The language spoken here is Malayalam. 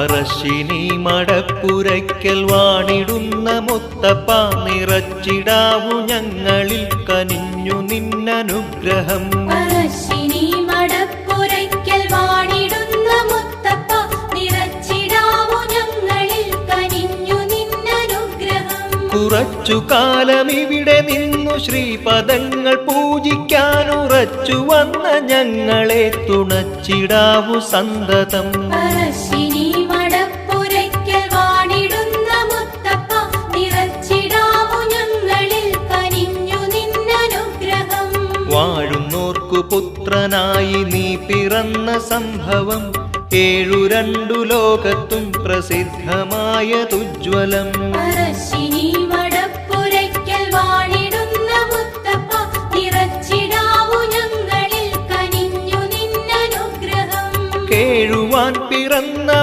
പറശ്ശിനി മടപ്പുരയ്ക്കൽ വാണിടുന്ന മുത്തപ്പ നിറച്ചിടാവു ഞങ്ങളിൽ കനിഞ്ഞു നിന്നനുഗ്രഹം. പറശ്ശിനി മടപ്പുരയ്ക്കൽ വാണിടുന്ന മുത്തപ്പ നിറച്ചിടാവു ഞങ്ങളിൽ കനിഞ്ഞു നിന്നനുഗ്രഹം. കുറച്ചു കാലം ഇവിടെ നിന്നു ശ്രീപദങ്ങൾ പൂജിക്കാൻ ഉറച്ചു വന്ന ഞങ്ങളെ തുണച്ചിടാവു സന്തതം. പറശ്ശിനി വാഴുന്നോർക്കു പുത്രനായി നീ പിറന്ന സംഭവം ഏഴു രണ്ടു ലോകത്തും പ്രസിദ്ധമായ തുജ്വലം ഏഴുവാൻ കേഴുവാൻ പിറന്ന